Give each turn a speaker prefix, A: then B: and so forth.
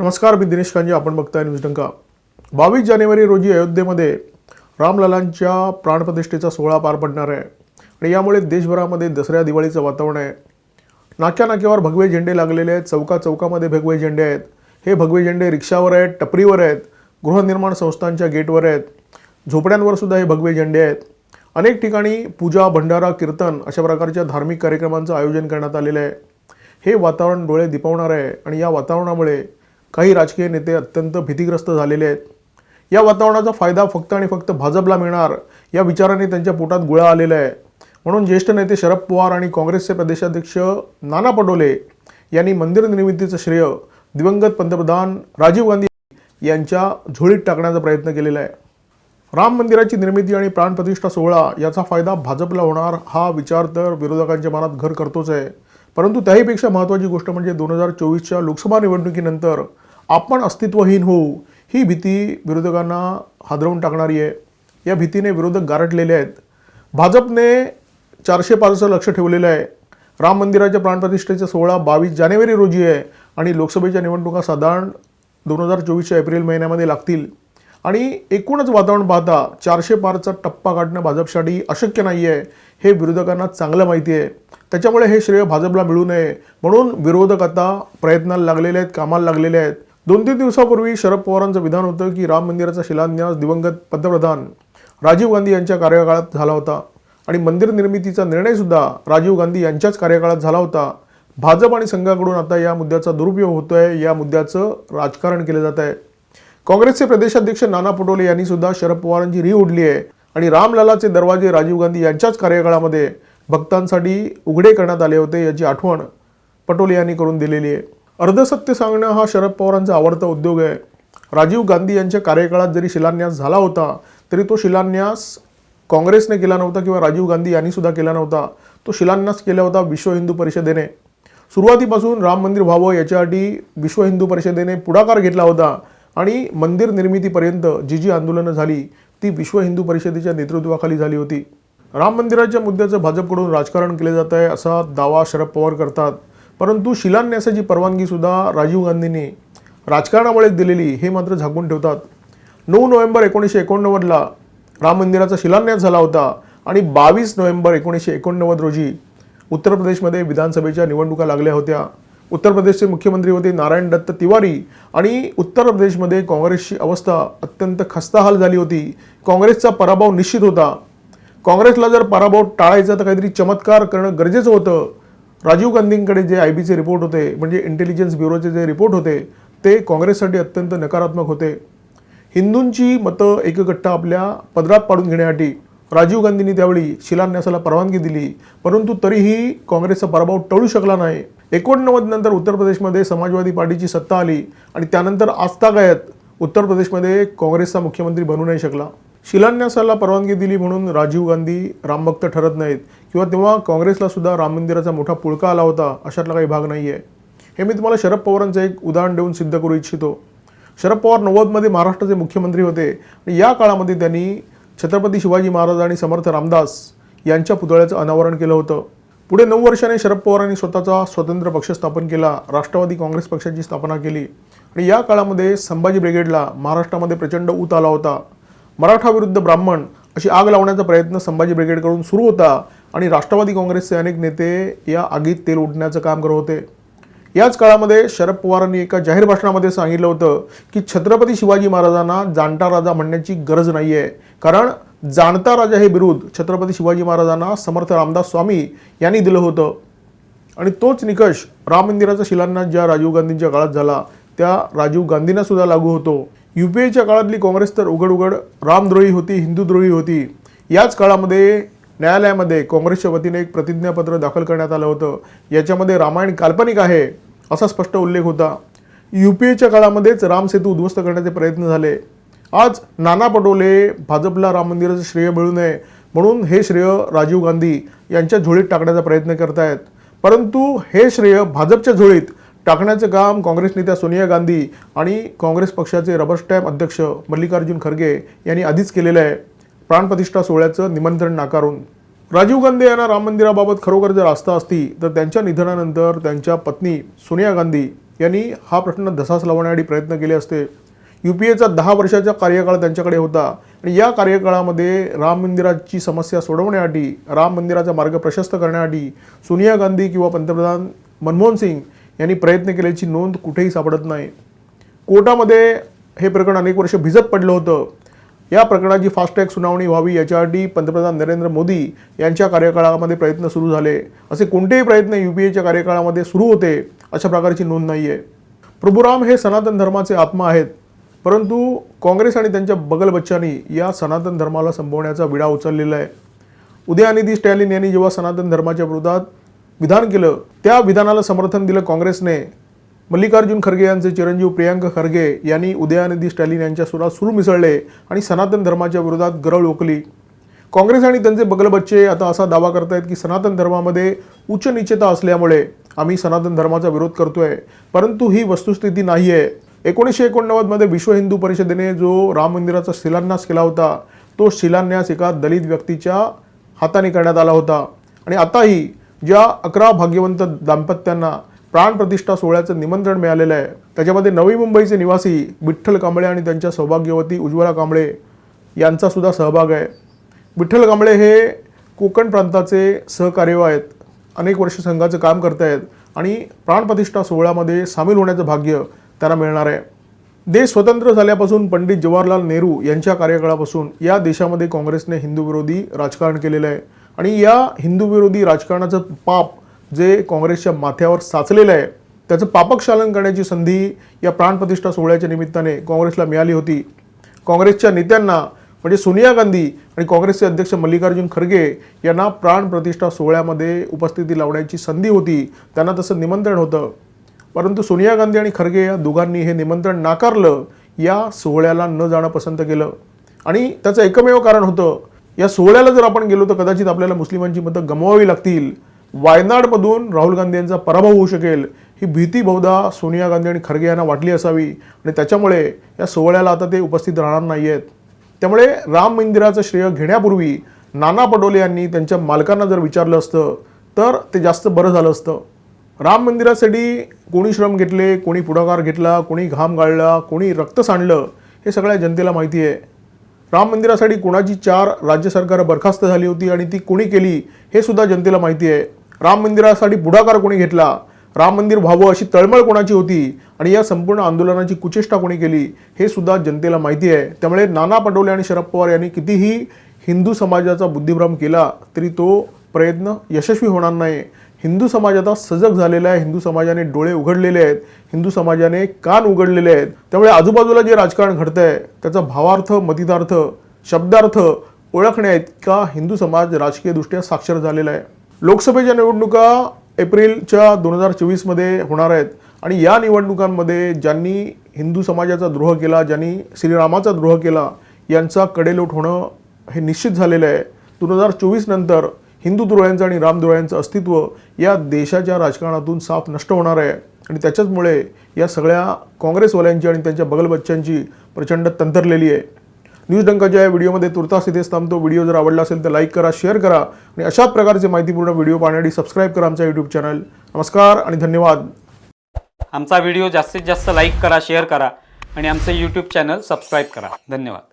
A: नमस्कार मी दिनेश कांजी आपण बघताय न्यूज डंका. बावीस जानेवारी रोजी अयोध्येमध्ये रामललांच्या प्राणप्रतिष्ठेचा सोहळा पार पडणार आहे. आणि यामुळे देशभरामध्ये दसऱ्या दिवाळीचं वातावरण आहे. नाक्या नाक्यावर भगवे झेंडे लागलेले आहेत. चौका चौकामध्ये भगवे झेंडे आहेत. हे भगवे झेंडे रिक्षावर आहेत टपरीवर आहेत गृहनिर्माण संस्थांच्या गेटवर आहेत. झोपड्यांवर सुद्धा हे भगवे झेंडे आहेत. अनेक ठिकाणी पूजा भंडारा कीर्तन अशा प्रकारच्या धार्मिक कार्यक्रमांचं आयोजन करण्यात आलेलं आहे. हे वातावरण डोळे दिपवणार आहे. आणि या वातावरणामुळे काही राजकीय नेते अत्यंत भीतीग्रस्त झालेले आहेत. या वातावरणाचा फायदा फक्त आणि फक्त भाजपला मिळणार या विचाराने त्यांच्या पोटात गुळा आलेला आहे. म्हणून ज्येष्ठ नेते शरद पवार आणि काँग्रेसचे प्रदेशाध्यक्ष नाना पटोले यांनी मंदिर निर्मितीचं श्रेय दिवंगत पंतप्रधान राजीव गांधी यांच्या झोळीत टाकण्याचा प्रयत्न केलेला आहे. राम मंदिराची निर्मिती आणि प्राणप्रतिष्ठा सोहळा याचा फायदा भाजपला होणार हा विचार तर विरोधकांच्या मनात घर करतोच आहे. परंतु त्याहीपेक्षा महत्त्वाची गोष्ट म्हणजे दोन हजार चोवीसच्या लोकसभा निवडणुकीनंतर आपण अस्तित्वहीन होऊ ही भीती विरोधकांना हादरवून टाकणारी आहे. या भीतीने विरोधक गारटलेले आहेत. भाजपने चारशे पाचचं लक्ष ठेवलेलं आहे. राम मंदिराच्या प्राणप्रतिष्ठेचा सोहळा बावीस जानेवारी रोजी आहे आणि लोकसभेच्या निवडणुका साधारण दोन हजार चोवीसच्या एप्रिल महिन्यामध्ये लागतील. आणि एकूणच वातावरण पाहता चारशे पारचा टप्पा काढणं भाजपसाठी अशक्य नाही आहे हे विरोधकांना चांगलं माहिती आहे. त्याच्यामुळे हे श्रेय भाजपला मिळू नये म्हणून विरोधक आता प्रयत्नाला लागलेले आहेत कामाला लागलेले आहेत. दोन तीन दिवसापूर्वी शरद पवारांचं विधान होतं की राम मंदिराचा शिलान्यास दिवंगत पंतप्रधान राजीव गांधी यांच्या कार्यकाळात झाला होता. आणि मंदिर निर्मितीचा निर्णयसुद्धा राजीव गांधी यांच्याच कार्यकाळात झाला होता. भाजप आणि संघाकडून आता या मुद्द्याचा दुरुपयोग होतो आहे या मुद्द्याचं राजकारण केलं जात आहे. काँग्रेसचे प्रदेशाध्यक्ष नाना पटोले यांनी सुद्धा शरद पवारांची री ओढली आहे. आणि रामलालाचे दरवाजे राजीव गांधी यांच्याच कार्यकाळामध्ये भक्तांसाठी उघडे करण्यात आले होते याची आठवण पटोले यांनी करून दिलेली आहे. अर्धसत्य सांगणं हा शरद पवारांचा आवडता उद्योग आहे. राजीव गांधी यांच्या कार्यकाळात जरी शिलान्यास झाला होता तरी तो शिलान्यास काँग्रेसने केला नव्हता किंवा राजीव गांधी यांनीसुद्धा केला नव्हता. तो शिलान्यास केला होता विश्व हिंदू परिषदेने. सुरुवातीपासून राम मंदिर व्हावं याच्यासाठी विश्व हिंदू परिषदेने पुढाकार घेतला होता आणि मंदिर निर्मितीपर्यंत जी जी आंदोलनं झाली ती विश्व हिंदू परिषदेच्या नेतृत्वाखाली झाली होती. राम मंदिराच्या मुद्द्याचं भाजपकडून राजकारण केले जात आहे असा दावा शरद पवार करतात. परंतु शिलान्यासाची परवानगीसुद्धा राजीव गांधींनी राजकारणामुळे दिलेली हे मात्र झाकून ठेवतात. नऊ नोव्हेंबर एकोणीसशे एकोणनव्वदला राम मंदिराचा शिलान्यास झाला होता आणि बावीस नोव्हेंबर एकोणीसशे एकोणनव्वद रोजी उत्तर प्रदेशमध्ये विधानसभेच्या निवडणुका लागल्या होत्या. उत्तर प्रदेशचे मुख्यमंत्री होते नारायण दत्त तिवारी आणि उत्तर प्रदेशमध्ये काँग्रेसची अवस्था अत्यंत खस्ताहाल झाली होती. काँग्रेसचा पराभव निश्चित होता. काँग्रेसला जर पराभव टाळायचा तर काहीतरी चमत्कार करणं गरजेचं होतं. राजीव गांधींकडे जे आय बीचे रिपोर्ट होते म्हणजे इंटेलिजन्स ब्युरोचे जे रिपोर्ट होते ते काँग्रेससाठी अत्यंत नकारात्मक होते. हिंदूंची मतं एकगट्टा आपल्या पदरात पाडून घेण्यासाठी राजीव गांधींनी त्यावेळी शिलान्यासाला परवानगी दिली परंतु तरीही काँग्रेसचा पराभव टळू शकला नाही. एकोणनव्वद नंतर उत्तर प्रदेशमध्ये समाजवादी पार्टीची सत्ता आली आणि त्यानंतर आस्थागायत उत्तर प्रदेशमध्ये काँग्रेसचा मुख्यमंत्री बनू नाही शकला. शिलान्यासाला परवानगी दिली म्हणून राजीव गांधी रामभक्त ठरत नाहीत. किंवा तेव्हा काँग्रेसला सुद्धा राम मंदिराचा मोठा पुळका आला होता अशातला काही भाग नाही आहे हे मी तुम्हाला शरद पवारांचं एक उदाहरण देऊन सिद्ध करू इच्छितो. शरद पवार नव्वदमध्ये महाराष्ट्राचे मुख्यमंत्री होते. आणि या काळामध्ये त्यांनी छत्रपती शिवाजी महाराज आणि समर्थ रामदास यांच्या पुतळ्याचं अनावरण केलं होतं. पुढे नऊ वर्षाने शरद पवारांनी स्वतःचा स्वतंत्र पक्ष स्थापन केला राष्ट्रवादी काँग्रेस पक्षाची स्थापना केली. आणि या काळामध्ये संभाजी ब्रिगेडला महाराष्ट्रामध्ये प्रचंड ऊत आला होता. मराठा विरुद्ध ब्राह्मण अशी आग लावण्याचा प्रयत्न संभाजी ब्रिगेडकडून सुरू होता आणि राष्ट्रवादी काँग्रेसचे अनेक नेते या आगीत तेल उडण्याचं काम करत होते. याच काळामध्ये शरद पवारांनी एका जाहीर भाषणामध्ये सांगितलं होतं की छत्रपती शिवाजी महाराजांना जाणता राजा म्हणण्याची गरज नाही आहे कारण जाणता राजा हे विरुद्ध छत्रपती शिवाजी महाराजांना समर्थ रामदास स्वामी यांनी दिलं होतं. आणि तोच निकष राम मंदिराचा शिलान्यास ज्या राजीव गांधींच्या काळात झाला त्या राजीव गांधींना सुद्धा लागू होतो. यू पी एच्या काळातली काँग्रेस तर उघड उघड रामद्रोही होती हिंदूद्रोही होती. याच काळामध्ये न्यायालयामध्ये काँग्रेसच्या वतीने एक प्रतिज्ञापत्र दाखल करण्यात आलं होतं. याच्यामध्ये रामायण काल्पनिक आहे असा स्पष्ट उल्लेख होता. यू पी एच्या काळामध्येच राम सेतू उद्ध्वस्त करण्याचे प्रयत्न झाले. आज नाना पटोले भाजपला राम मंदिराचं श्रेय मिळू नये म्हणून हे श्रेय राजीव गांधी यांच्या झोळीत टाकण्याचा प्रयत्न करतायत. परंतु हे श्रेय भाजपच्या झोळीत टाकण्याचं काम काँग्रेस नेत्या सोनिया गांधी आणि काँग्रेस पक्षाचे रबर स्टॅम्प अध्यक्ष मल्लिकार्जुन खरगे यांनी आधीच केलेलं आहे. प्राणप्रतिष्ठा सोहळ्याचं निमंत्रण नाकारून. राजीव गांधी यांना राम मंदिराबाबत खरोखर जर आस्था असती तर त्यांच्या निधनानंतर त्यांच्या पत्नी सोनिया गांधी यांनी हा प्रश्न धसास लावण्यासाठी प्रयत्न केले असते. यू पी एचा दहा वर्षाचा कार्यकाळ त्यांच्याकडे होता आणि या कार्यकाळामध्ये राम मंदिराची समस्या सोडवण्यासाठी राम मंदिराचा मार्ग प्रशस्त करण्यासाठी सोनिया गांधी किंवा पंतप्रधान मनमोहन सिंग यांनी प्रयत्न केल्याची नोंद कुठेही सापडत नाही. कोर्टामध्ये हे प्रकरण अनेक वर्ष भिजत पडलं होतं. या प्रकरणाची फास्टॅग सुनावणी व्हावी याच्यासाठी पंतप्रधान नरेंद्र मोदी यांच्या कार्यकाळामध्ये प्रयत्न सुरू झाले. असे कोणतेही प्रयत्न यू पी एच्या कार्यकाळामध्ये सुरू होते अशा प्रकारची नोंद नाही आहे प्रभुराम हे सनातन धर्माचे आत्मा आहेत. परंतु काँग्रेस आणि त्यांच्या बगलबच्चांनी या सनातन धर्माला संपवण्याचा विडा उचललेला आहे. उदयानिधी स्टॅलिन यांनी जेव्हा सनातन धर्माच्या विरोधात विधान केलं त्या विधानाला समर्थन दिलं काँग्रेसने. मल्लिकार्जुन खरगे यांचे चिरंजीव प्रियांक खरगे यांनी उदयानिधी स्टॅलिन यांच्या सुरात सुरू मिसळले आणि सनातन धर्माच्या विरोधात गरळ ओकली. काँग्रेस आणि त्यांचे बगलबच्चे आता असा दावा करतायत की सनातन धर्मामध्ये उच्च निश्चिता असल्यामुळे आम्ही सनातन धर्माचा विरोध करतोय परंतु ही वस्तुस्थिती नाही आहे एकोणीसशे एकोणनव्वदमध्ये विश्व हिंदू परिषदेने जो राम मंदिराचा शिलान्यास केला होता तो शिलान्यास एका दलित व्यक्तीच्या हाताने करण्यात आला होता. आणि आताही ज्या अकरा भाग्यवंत दाम्पत्यांना प्राणप्रतिष्ठा सोहळ्याचं निमंत्रण मिळालेलं आहे त्याच्यामध्ये नवी मुंबईचे निवासी विठ्ठल कांबळे आणि त्यांच्या सौभाग्यवती उज्ज्वला कांबळे यांचासुद्धा सहभाग आहे. विठ्ठल कांबळे हे कोकण प्रांताचे सहकार्य आहेत अनेक वर्ष संघाचं काम करत आहेत आणि प्राणप्रतिष्ठा सोहळ्यामध्ये सामील होण्याचं भाग्य त्यांना मिळणार आहे. देश स्वतंत्र झाल्यापासून पंडित जवाहरलाल नेहरू यांच्या कार्यकाळापासून या देशामध्ये काँग्रेसने हिंदू विरोधी राजकारण केलेलं आहे. आणि या हिंदूविरोधी राजकारणाचं पाप जे काँग्रेसच्या माथ्यावर साचलेलं आहे त्याचं पापक्षालन करण्याची संधी या प्राणप्रतिष्ठा सोहळ्याच्या निमित्ताने काँग्रेसला मिळाली होती. काँग्रेसच्या नेत्यांना म्हणजे सोनिया गांधी आणि काँग्रेसचे अध्यक्ष मल्लिकार्जुन खरगे यांना प्राणप्रतिष्ठा सोहळ्यामध्ये उपस्थिती लावण्याची संधी होती त्यांना तसं निमंत्रण होतं. परंतु सोनिया गांधी आणि खरगे या दोघांनी हे निमंत्रण नाकारलं या सोहळ्याला न जाणं पसंत केलं. आणि त्याचं एकमेव कारण होतं या सोहळ्याला जर आपण गेलो तर कदाचित आपल्याला मुस्लिमांची मतं गमवावी लागतील. वायनाडमधून राहुल गांधी यांचा पराभव होऊ शकेल. ही भीती बहुधा सोनिया गांधी आणि खरगे यांना वाटली असावी. आणि त्याच्यामुळे या सोहळ्याला आता ते उपस्थित राहणार नाही आहेत त्यामुळे राम मंदिराचं श्रेय घेण्यापूर्वी नाना पटोले यांनी त्यांच्या मालकांना जर विचारलं असतं तर ते जास्त बरं झालं असतं. राम मंदिरासाठी कोणी श्रम घेतले कोणी पुढाकार घेतला कोणी घाम गाळला कोणी रक्त सांडलं हे सगळ्या जनतेला माहिती आहे. राम मंदिरासाठी कोणाची चार राज्य सरकारं बरखास्त झाली होती आणि ती कोणी केली हे सुद्धा जनतेला माहिती आहे. राम मंदिरासाठी पुढाकार कोणी घेतला? राम मंदिर व्हावं अशी तळमळ कोणाची होती? आणि या संपूर्ण आंदोलनाची कुचेष्टा कोणी केली हे सुद्धा जनतेला माहिती आहे. त्यामुळे नाना पटोले आणि शरद पवार यांनी कितीही हिंदू समाजाचा बुद्धिभ्रम केला तरी तो प्रयत्न यशस्वी होणार नाही. हिंदू समाज आता सजग झालेला आहे. हिंदू समाजाने डोळे उघडलेले आहेत. हिंदू समाजाने कान उघडलेले आहेत. त्यामुळे आजूबाजूला जे राजकारण घडतं आहे त्याचा भावार्थ मतितार्थ शब्दार्थ ओळखण्या इतका हिंदू समाज राजकीयदृष्ट्या साक्षर झालेला आहे. लोकसभेच्या निवडणुका एप्रिलच्या दोन हजार चोवीसमध्ये होणार आहेत. आणि या निवडणुकांमध्ये ज्यांनी हिंदू समाजाचा द्रोह केला ज्यांनी श्रीरामाचा द्रोह केला यांचा कडेलोट होणं हे निश्चित झालेलं आहे. दोन हजार चोवीस हिंदू द्रोह्यांचं आणि रामद्रोह्यांचं अस्तित्व या देशाच्या राजकारणातून साफ नष्ट होणार आहे. आणि त्याच्याचमुळे या सगळ्या काँग्रेसवाल्यांची आणि त्यांच्या बगलबच्च्यांची प्रचंड तंतरलेली आहे. न्यूज डंकाच्या या व्हिडिओमध्ये तुर्तास इथेच थांबतो. व्हिडिओ जर आवडला असेल तर लाईक करा शेअर करा आणि अशा प्रकारचे माहितीपूर्ण व्हिडिओ पाहण्यासाठी सबस्क्राईब करा आमचा यूट्यूब चॅनल नमस्कार आणि धन्यवाद.
B: आमचा व्हिडिओ जास्तीत जास्त लाईक करा शेअर करा आणि आमचं यूट्यूब चॅनल सबस्क्राईब करा. धन्यवाद.